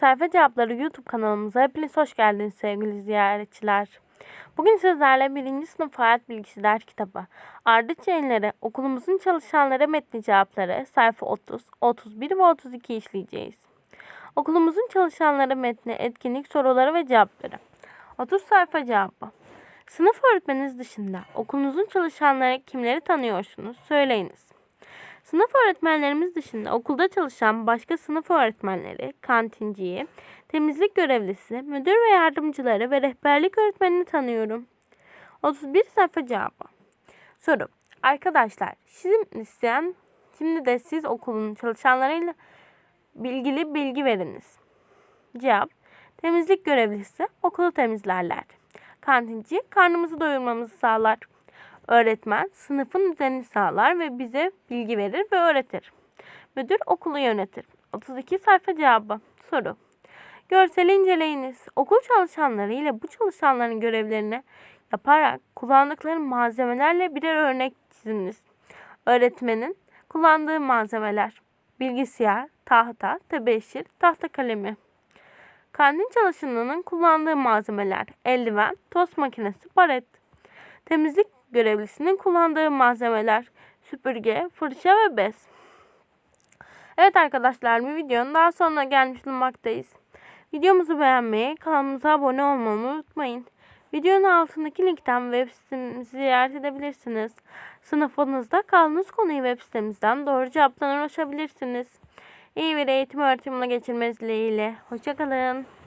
Sayfa Cevapları YouTube kanalımıza hepiniz hoş geldiniz sevgili ziyaretçiler. Bugün sizlerle 1. sınıf hayat bilgisi ders kitabı Ardıç Yayınları okulumuzun çalışanlara metni cevapları sayfa 30, 31 ve 32 işleyeceğiz. Okulumuzun çalışanlara metni, etkinlik soruları ve cevapları. 30 sayfa cevabı. Sınıf öğretmeniniz dışında okulunuzun çalışanları kimleri tanıyorsunuz? Söyleyiniz. Sınıf öğretmenlerimiz dışında okulda çalışan başka sınıf öğretmenleri, kantinciyi, temizlik görevlisi, müdür ve yardımcıları ve rehberlik öğretmenini tanıyorum. 31 sayfa cevabı. Soru. Arkadaşlar, şimdi isteyen, şimdi de siz okulun çalışanlarıyla bilgili bilgi veriniz. Cevap. Temizlik görevlisi okulu temizlerler. Kantinci karnımızı doyurmamızı sağlar. Öğretmen sınıfın düzenini sağlar ve bize bilgi verir ve öğretir. Müdür okulu yönetir. 32 sayfa cevabı. Soru. Görseli inceleyiniz. Okul çalışanları ile bu çalışanların görevlerini yaparak kullandıkları malzemelerle birer örnek çiziniz. Öğretmenin kullandığı malzemeler. Bilgisayar, tahta, tebeşir, tahta kalemi. Kantin çalışanının kullandığı malzemeler. Eldiven, tost makinesi, paret. Temizlik görevlisinin kullandığı malzemeler süpürge, fırça ve bez. Evet arkadaşlar bir videonun daha sonuna gelmiş bulunmaktayız. Videomuzu beğenmeyi, kanalımıza abone olmayı unutmayın. Videonun altındaki linkten web sitemizi ziyaret edebilirsiniz. Sınıfınızda kaldığınız konuyu web sitemizden doğru cevaptan ulaşabilirsiniz. İyi bir eğitim öğretimine geçirmeniz dileğiyle. Hoşçakalın.